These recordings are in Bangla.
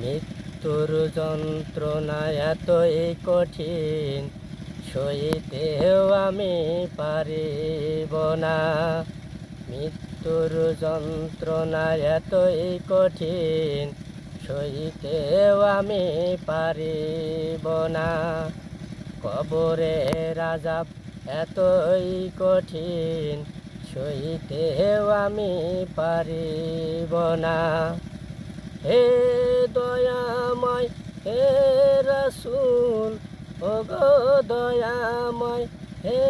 মৃত্যুর যন্ত্রণা এতই কঠিন সইতেও আমি পারিব না। মৃত্যুর যন্ত্রণা এতই কঠিন সইতেও আমি পারিব না। কবরে রাজাব এতই কঠিন সইতেও আমি পারিব না। হে দয়াময় হে রাসুল ও গো দয়াময়, হে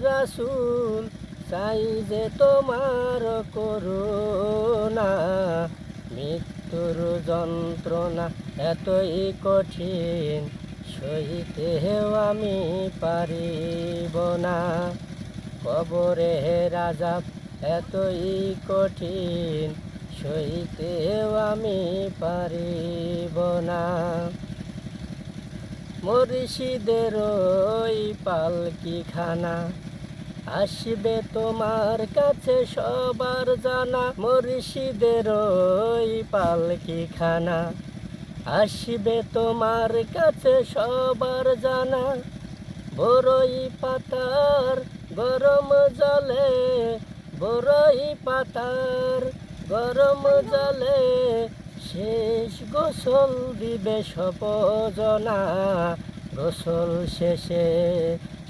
রাসুল, চাই যে তোমার করুণা, মৃত্যুর যন্ত্রণা এতই কঠিন সইতেও আমি পারিব না। কবরে রাজাব এতই কঠিন সইতেও আমি পারিব না। মরিষিদের ওই পালকি খানা আসবে তোমার কাছে সবার জানা। মরিষিদের ওই পালকি খানা আসবে তোমার কাছে সবার জানা। বরই পাতার গরম জলে, বরই পাতার গরম জলে শেষ গোসল দিবে সপজনা। গোসল শেষে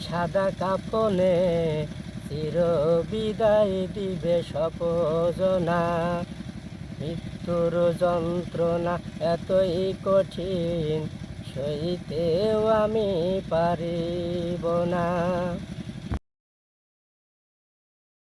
সাদা কাপনে চির বিদায় দিবে সপজনা। মৃত্যুর যন্ত্রণা এতই কঠিন, সইতেও আমি পারিব না।